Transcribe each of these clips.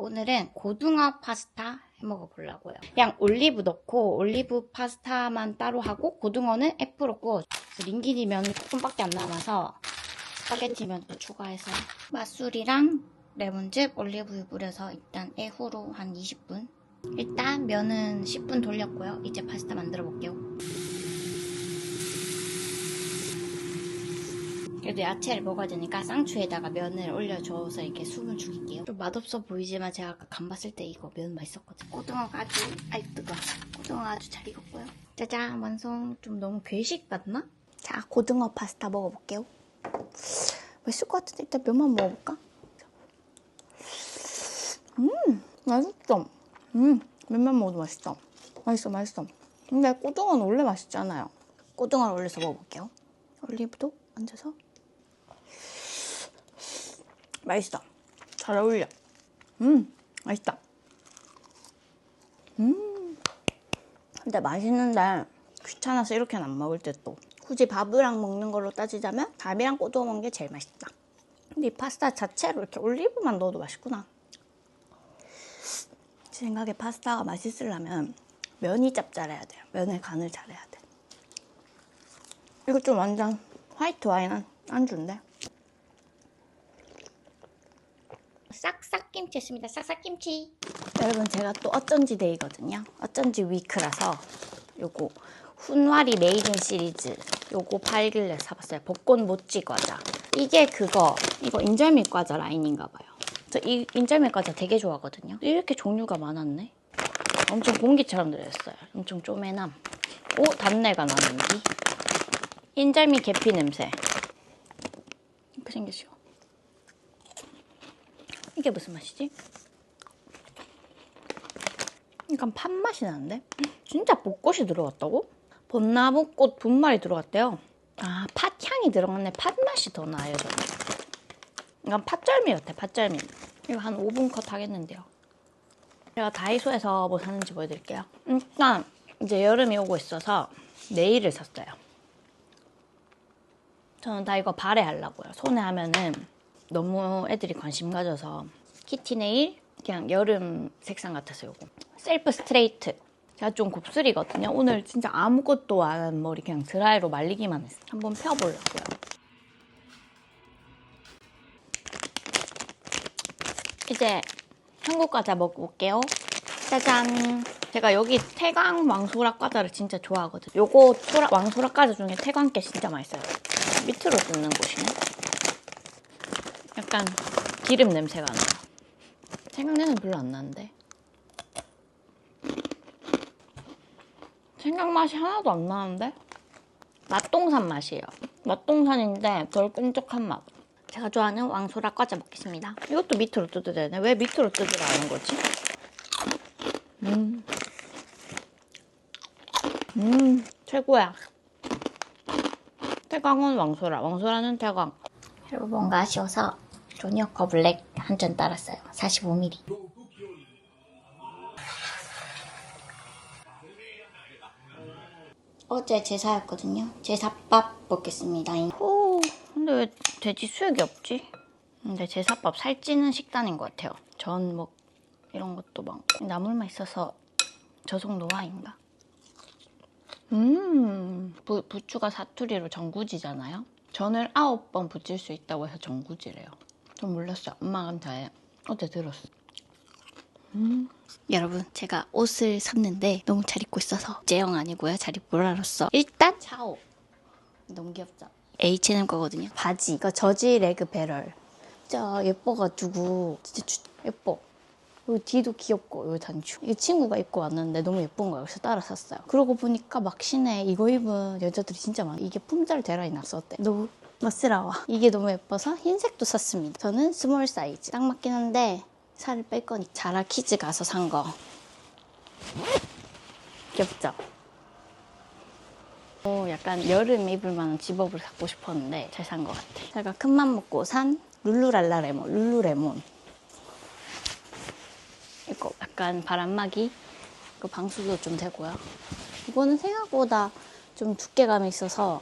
오늘은 고등어 파스타 해 먹어보려고요. 그냥 올리브 넣고 올리브 파스타만 따로 하고 고등어는 F로 구워. 링기니 면이 조금밖에 안 남아서 스파게티 면도 추가해서 맛술이랑 레몬즙, 올리브유 뿌려서 일단 애후로 한 20분. 일단 면은 10분 돌렸고요. 이제 파스타 만들어 볼게요. 그래도 야채를 먹어야 되니까 쌍추에다가 면을 올려줘서 이렇게 숨을 죽일게요. 좀 맛없어 보이지만 제가 아까 간 봤을 때 이거 면 맛있었거든요. 고등어가 아주, 아이 뜨거. 고등어가 아주 잘 익었고요. 짜잔 완성. 좀 너무 괴식 같나? 자 고등어 파스타 먹어볼게요. 맛있을 것 같은데 일단 면만 먹어볼까? 음 맛있어. 음 면만 먹어도 맛있어. 맛있어 맛있어. 근데 고등어는 원래 맛있잖아요. 고등어를 올려서 먹어볼게요. 올리브도 얹어서 맛있어. 잘 어울려. 음, 맛있다. 음. 근데 맛있는데 귀찮아서 이렇게는 안 먹을 때 또. 굳이 밥이랑 먹는 걸로 따지자면 밥이랑 꼬두어 먹는 게 제일 맛있다. 근데 이 파스타 자체로 이렇게 올리브만 넣어도 맛있구나. 제 생각에 파스타가 맛있으려면 면이 짭짤해야 돼요. 면의 간을 잘해야 돼. 이거 좀 완전 화이트 와인 안- 안주인데? 싹싹 김치 했습니다. 싹싹 김치. 여러분 제가 또 어쩐지 데이거든요. 어쩐지 위크라서 요거 훈와리 메이든 시리즈 요거 팔길래 사봤어요. 벚꽃 모찌 과자. 이게 그거 이거 인절미 과자 라인인가 봐요. 저 이 인절미 과자 되게 좋아하거든요. 이렇게 종류가 많았네. 엄청 공기처럼 들어있어요. 엄청 쪼매남. 오 단내가 나는지. 인절미 계피 냄새. 이렇게 생겼어. 이게 무슨 맛이지? 약간 팥 맛이 나는데? 진짜 벚꽃이 들어갔다고? 벚나무꽃 분말이 들어갔대요. 아, 팥향이 들어갔네. 팥 맛이 더 나요. 이건 팥절미 같아, 팥절미. 이거 한 5분 컷 하겠는데요. 제가 다이소에서 뭐 사는지 보여드릴게요. 일단, 이제 여름이 오고 있어서 네일을 샀어요. 저는 다 이거 발에 하려고요. 손에 하면은 너무 애들이 관심 가져서 키티 네일 그냥 여름 색상 같아서 요거 셀프 스트레이트 제가 좀 곱슬이거든요. 오늘 진짜 아무것도 안 한 머리 그냥 드라이로 말리기만 했어요. 한번 펴보려고요. 이제 한국 과자 먹어볼게요. 짜잔. 제가 여기 태광 왕소락 과자를 진짜 좋아하거든요. 요거 소라, 왕소락 과자 중에 태광게 진짜 맛있어요. 밑으로 뜯는 곳이네. 약간 기름 냄새가 나요. 생강내는 별로 안 나는데. 생강 맛이 하나도 안 나는데? 맛동산 맛이에요. 맛동산인데 덜 끈적한 맛. 제가 좋아하는 왕소라 과자 먹겠습니다. 이것도 밑으로 뜯어야 되네. 왜 밑으로 뜯으라는 거지? 음. 음, 최고야. 태광은 왕소라, 왕소라는 태광. 여러분 뭔가 아쉬워서 조니어커 블랙 한 잔 따랐어요. 45ml. 어제 제사였거든요. 제사밥 먹겠습니다. 오, 근데 왜 돼지 수육이 없지? 근데 제사밥 살찌는 식단인 것 같아요. 전 뭐 이런 것도 많고 나물만 있어서 저속 노화인가? 음, 부, 부추가 사투리로 정구지잖아요. 전을 아홉 번 붙일 수 있다고 해서 정구지래요. 좀 몰랐어요. 엄마가 다 어제 들었어. 음. 여러분, 제가 옷을 샀는데 너무 잘 입고 있어서 제형 아니고요. 잘 입고 알았어. 일단 샤오. 너무 귀엽죠? H&M 거거든요. 바지. 이거 저지 레그 배럴. 진짜 예뻐가지고 진짜 주- 예뻐. 여기 뒤도 귀엽고 여기 단추. 이 친구가 입고 왔는데 너무 예쁜 거예요. 그래서 따라 샀어요. 그러고 보니까 막 시내 이거 입은 여자들이 진짜 많아. 이게 품절 대란이 났었대. 너무 멋스러워. 이게 너무 예뻐서 흰색도 샀습니다. 저는 스몰 사이즈. 딱 맞긴 한데 살을 뺄 거니 자라 키즈 가서 산 거. 귀엽죠? 어, 약간 여름 입을 만한 집업을 사고 싶었는데 잘 산 것 같아. 제가 큰맘 먹고 산 룰루랄라 레몬, 룰루레몬. 이거 약간 바람막이, 이거 방수도 좀 되고요. 이거는 생각보다 좀 두께감이 있어서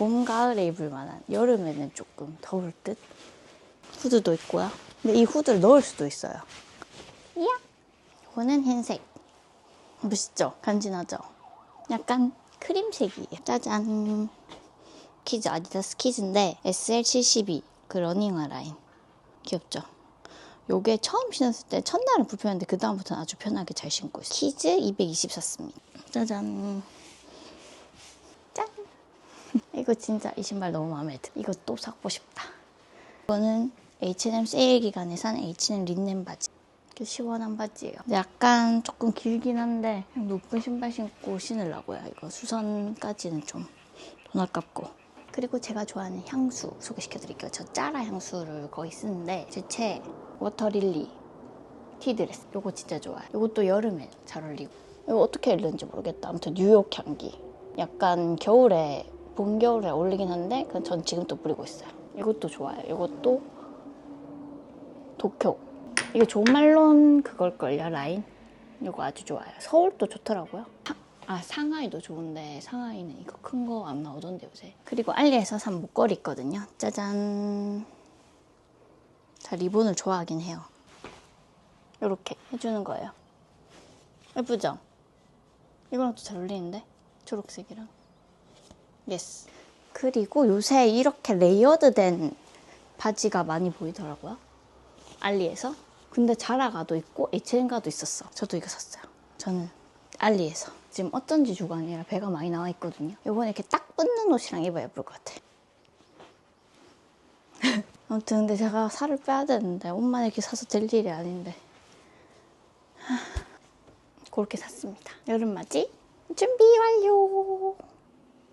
봄, 가을에 입을 만한 여름에는 조금 더울 듯. 후드도 있고요. 근데 이 후드를 넣을 수도 있어요. 이야. 이거는 흰색. 멋있죠? 간지나죠? 약간 크림색이에요. 짜잔. 키즈 아디다스 키즈인데 SL72 그 러닝화 라인. 귀엽죠? 요게 처음 신었을 때 첫날은 불편했는데 그 다음부터는 아주 편하게 잘 신고 있어요. 키즈 220 샀습니다. 짜잔. 짠. 이거 진짜 이 신발 너무 마음에 들어. 이거 또 사고 싶다. 이거는 H&M 세일 기간에 산 H&M 린넨 바지. 이렇게 시원한 바지예요. 약간 조금 길긴 한데 높은 신발 신고 신으려고요. 이거 수선까지는 좀 돈 아깝고. 그리고 제가 좋아하는 향수 소개시켜드릴게요. 저 짜라 향수를 거의 쓰는데 제 최애 워터릴리 티드레스. 요거 진짜 좋아요. 요것도 여름에 잘 어울리고. 이거 어떻게 읽는지 모르겠다. 아무튼 뉴욕 향기. 약간 겨울에 봄 겨울에 어울리긴 한데 전 지금 또 뿌리고 있어요. 이것도 좋아요. 이것도 도쿄. 이게 존말론 그걸걸요 라인. 이거 아주 좋아요. 서울도 좋더라고요. 하- 아 상하이도 좋은데 상하이는 이거 큰 거 안 나오던데 요새. 그리고 알리에서 산 목걸이 있거든요. 짜잔. 자 리본을 좋아하긴 해요. 이렇게 해주는 거예요. 예쁘죠? 이거랑 또 잘 어울리는데? 초록색이랑. 예스. 그리고 요새 이렇게 레이어드된 바지가 많이 보이더라고요. 알리에서. 근데 자라가도 있고 H&M가도 있었어. 저도 이거 샀어요. 저는 알리에서. 지금 어쩐지 주간이라 배가 많이 나와 있거든요. 요번에 이렇게 딱 붙는 옷이랑 입어야 예쁠 것 같아. 아무튼 근데 제가 살을 빼야 되는데 옷만 이렇게 사서 될 일이 아닌데. 하, 그렇게 샀습니다. 여름맞이 준비 완료.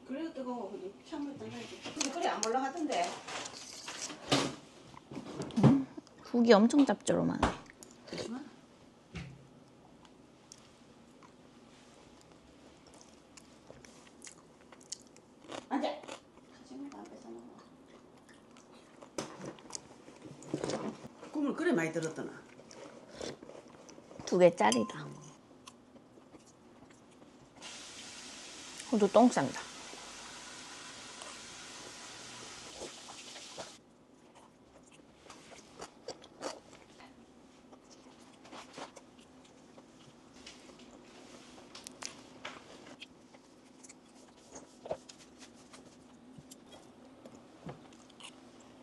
그래도 뜨거워 그래 찬물 따라야지. 근데 그래 안 올라가던데. 국이 엄청 짭조름하네. 앉아. 꿈을 그래 많이 들었더나. 두 개짜리다. 호두 똥 싼다.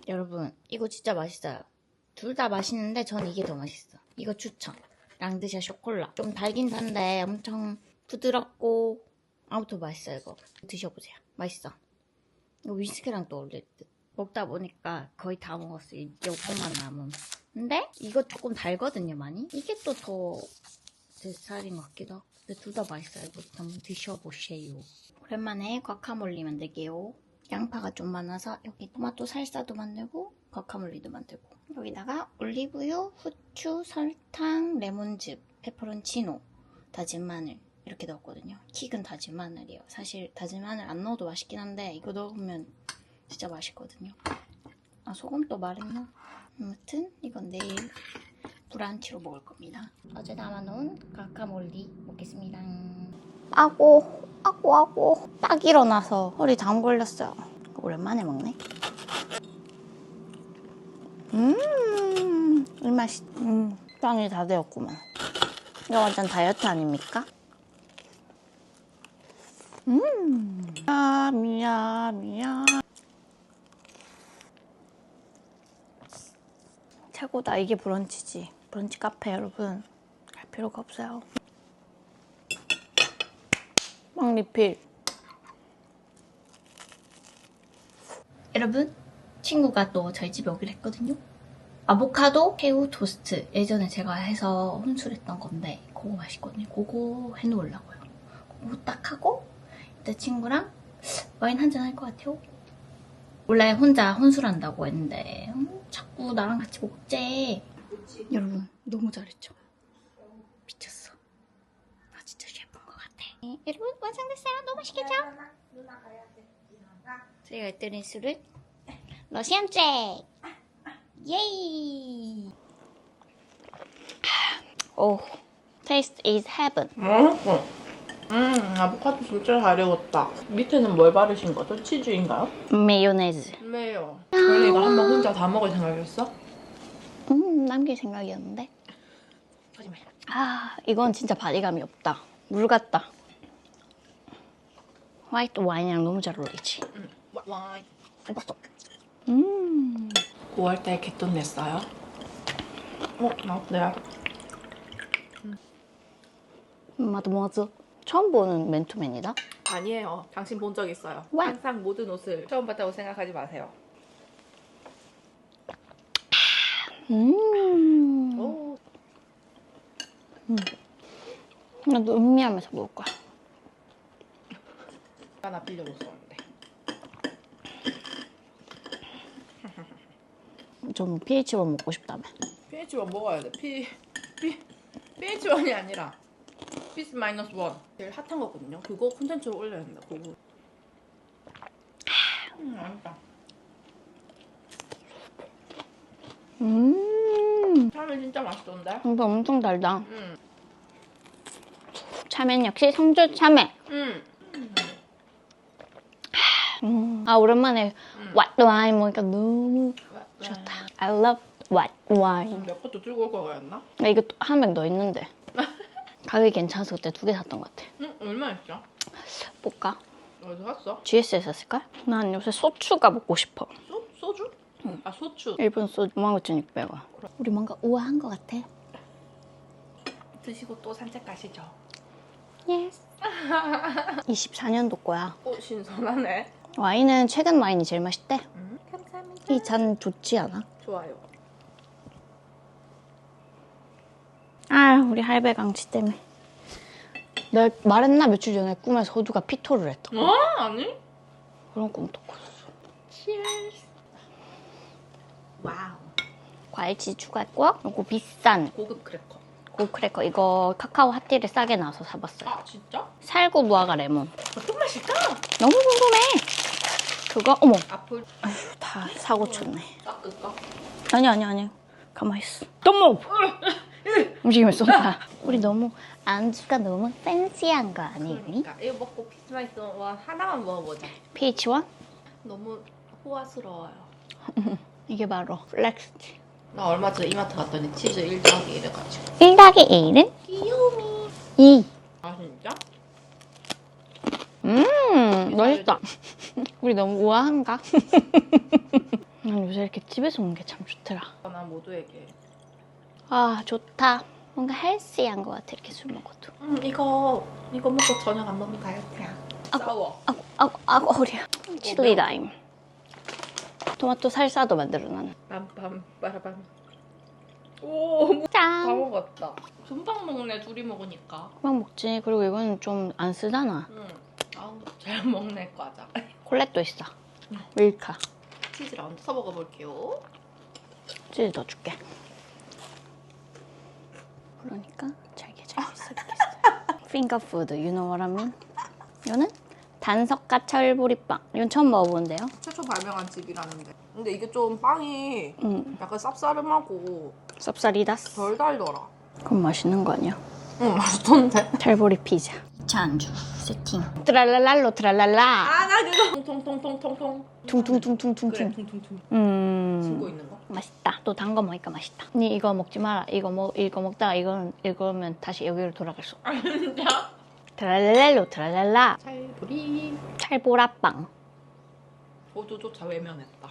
여러분, 이거 진짜 맛있어요. 둘 다 맛있는데 전 이게 더 맛있어. 이거 추천. 랑드샤 쇼콜라. 좀 달긴 단데 엄청 부드럽고 아무튼 맛있어요 이거. 드셔보세요. 맛있어. 이거 위스키랑 또 어울릴 듯. 먹다 보니까 거의 다 먹었어요. 조금만 남은. 근데 이거 조금 달거든요 많이. 이게 또 더 제 스타일인 것 같기도 하고. 근데 둘 다 맛있어요. 이거 한번 드셔보세요. 오랜만에 과카몰리 만들게요. 양파가 좀 많아서 여기 토마토 살사도 만들고 과카몰리도 만들고 여기다가 올리브유, 후추, 설탕, 레몬즙, 페퍼론치노, 다진 마늘 이렇게 넣었거든요. 킥은 다진 마늘이에요. 사실 다진 마늘 안 넣어도 맛있긴 한데 이거 넣으면 진짜 맛있거든요. 아 소금도 말했나? 아무튼 이건 내일 브란치로 먹을 겁니다. 어제 담아놓은 과카몰리 먹겠습니다. 아고 아고 아고 딱 일어나서 허리 담 걸렸어요. 오랜만에 먹네. 음, 이 맛이, 음, 빵이 다 되었구만. 이거 완전 다이어트 아닙니까? 음, 아, 미야, 미야. 최고다. 이게 브런치지. 브런치 카페 여러분. 갈 필요가 없어요. 빵 리필. 여러분, 친구가 또 저희 집에 오기로 했거든요. 아보카도 새우 토스트. 예전에 제가 해서 혼술했던 건데, 그거 맛있거든요. 그거 해놓으려고요. 그거 딱 하고, 이제 친구랑 와인 한잔 할 것 같아요. 원래 혼자 혼술한다고 했는데, 음, 자꾸 나랑 같이 먹재. 여러분, 너무 잘했죠? 미쳤어. 나 진짜 셰프인 것 같아. 네, 여러분, 완성됐어요. 너무 맛있겠죠? 저희가 끓인 술은 러시안 잭! 예이! 오, taste is heaven. 맛있어. 음, 아보카도 진짜 잘 익었다. 밑에는 뭘 바르신 거죠? 치즈인가요? 마요네즈. 매요. 원래 이거 한 번 혼자 다 먹을 생각이었어? 음, 남길 생각이었는데. 거짓말. 아, 이건 진짜 바디감이 없다. 물 같다. 화이트 와인이랑 너무 잘 어울리지. 응. 와, 와. 맛있어. 음. 5월달에 개돈 냈어요. 어, 나왔어요. 마드모아즈. 처음 보는 맨투맨이다. 아니에요. 당신 본 적 있어요. 왜? 항상 모든 옷을 처음 봤다고 생각하지 마세요. 음. 오. 나도 음미하면서 먹을 거야. 하나 빌려줬었는데. 좀 PH1 먹고 싶다며. pH1 먹어야 돼. P, P, pH1이 아니라 피스 마이너스 원. 제일 핫한 거거든요. 그거 콘텐츠로 올려야 된다. 그거. 음, 맛있다. 음. 참외 진짜 맛있던데? 이거 엄청 달다. 음. 참외는 역시 성주 참외. 음. 음. 아 오랜만에 음. white wine 먹으니까 너무 좋다. I love white wine. 몇 것도 들고 올 거였나? 나 이거 한병더 있는데. 가격이 괜찮아서 그때 두 개 샀던 것 같아. 응, 얼마였죠? 볼까? 어디서 샀어? GS에서 샀을걸? 난 요새 소추가 먹고 싶어. 소, 소주? 아, 소주. 일본 소주 19,600원. 우리 뭔가 우아한 것 같아. 드시고 또 산책 가시죠. Yes. 24년도 거야. 오, 신선하네. 와인은 최근 와인이 제일 맛있대. 음, 감사합니다. 이 잔 좋지 않아? 좋아요. 아, 우리 할배 강치 때문에. 내가 말했나 며칠 전에 꿈에서 호두가 피토를 했다. 어? 아니? 그런 꿈도 꿨어. Cheers. 와우. 과일치즈 추가했고, 그리고 비싼 고급 크래커. 고크래커 이거 카카오 핫딜에 싸게 나와서 사봤어요. 아, 진짜? 살구 무화과 레몬. 좀 맛있다. 너무 궁금해. 그거 어머 앞을 다 사고 쳤네. 닦을까? 아니 아니 아니 가만히 있어. 너무 움직이면 쏜다. 우리 너무 안주가 너무 팬시한 거 아니니? 그러니까 이거 먹고 피스마이스 와 하나만 먹어보자. PH1 너무 호화스러워요. 이게 바로 플렉스지. 나 얼마 전에 이마트 갔더니 치즈 1 더하기 1 해가지고 1 더하기 1은 귀요미 2. 아 진짜? 음 맛있다. 우리 너무 우아한가? 난 요새 이렇게 집에서 먹는 게 참 좋더라. 나 모두에게 아 좋다. 뭔가 헬시한 것 같아 이렇게 술 먹어도. 음 이거 이거 먹고 저녁 안 먹으면 다이어트야 싸워 아고 아고 아고 허리야. 칠리 라임. 토마토 살사도 만들어 나는. 빰빰 빠라밤 오다 짠. 먹었다 금방 먹네 둘이 먹으니까 그만 먹지. 그리고 이거는 좀안 쓰잖아. 응 아우 잘 먹네 과자 콜렛도 있어. 밀카. 치즈를 얹어서 먹어볼게요 치즈 더 줄게. 그러니까 잘게 잘게 썰겠어. 핑거푸드, you know what I mean? 이거는 단석가 철보리빵. 이건 처음 먹어보는데요. 최초 발명한 집이라는데 근데 이게 좀 빵이 음, 약간 쌉싸름하고 쌉싸리다스. 덜 달더라 그럼 맛있는 거 아니야? 응 맛있던데 철보리 피자. 2차 안주 세팅. 트랄랄랄로 트랄랄라. 아 나 그거 통통통통통 퉁퉁퉁퉁퉁퉁. 그래 퉁퉁퉁 음. 숨고 있는 거 맛있다. 또 단 거 먹으니까 맛있다. 니 이거 먹지 마라. 이거 먹 이거 먹다가 이건 이거면 다시 여기로 돌아갈 수. 아 진짜? 트랄랄랄로 트랄랄라. 찰보리 찰보라빵. 모두조차 외면했다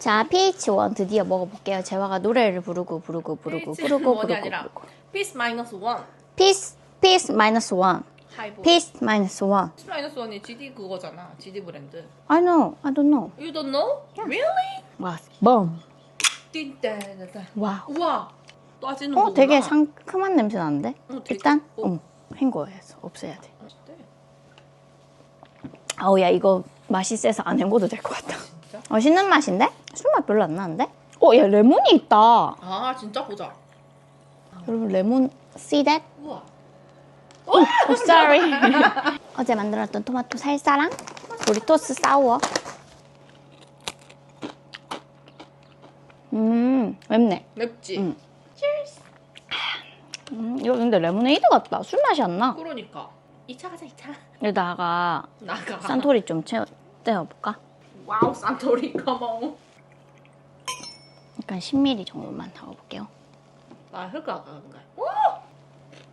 자, PH1 드디어 먹어볼게요. 재화가 노래를 부르고 부르고 부르고 PH1 부르고 원이 부르고 아니라. 부르고. 피스 마이너스 원 피스 피스 마이너스 원. 하이보 피스 마이너스 원. 피스 마이너스 원이 GD 그거잖아 GD 브랜드 I know. I don't know. You don't know? Really? 와, bomb. 띵따다다 와우. 우와 따지는 어, 거구나 되게 상큼한 냄새 나는데? 어, 되게- 일단 어. 어머, 헹궈야해서 없애야 돼. 어, 어때? 아우 야 이거 맛이 세서 안 헹궈도 될 것 같다. 진짜? 맛있는 맛인데? 술맛 별로 안 나는데? 어, 야 레몬이 있다. 아 진짜 보자 여러분 레몬 see that? 우와 Oh, sorry. 어제 만들었던 토마토 살사랑 도리토스 사워. 음, 맵네. 맵지? 응. 음, 이거 근데 레모네이드 같다. 술 맛이 안 나. 그러니까 2차 가자 2차 여기다가 나가 산토리 좀 채워, 떼어볼까? 와우 산토리 컴온 약간 10ml 정도만 넣어볼게요. 아 흑가 아까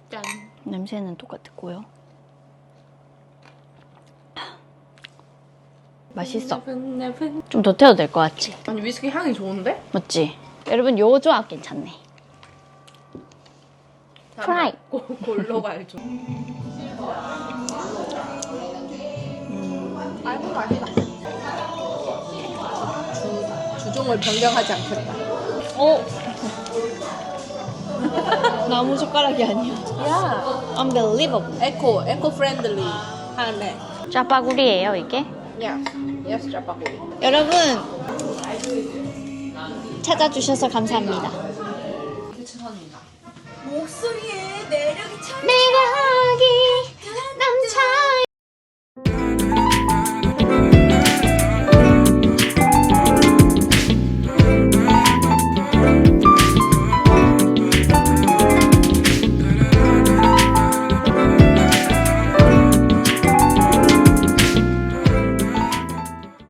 짠. 냄새는 똑같고요. 맛있어. 좀 더 태워도 될 것 같지? 아니 위스키 향이 좋은데? 맞지? 여러분 요 조합 괜찮네. 프라이. 고, 골로 갈죠. 아이고 맛있다. 주, 주종을 변경하지 않겠다. 어? 나무 젓가락이 아니야. 야, Unbelievable. 에코, 에코 프렌들리 하네. 짜파구리예요 이게? 야, 예스 짜파구리. 여러분 찾아주셔서 감사합니다. 목소리에 매력이 참. 네.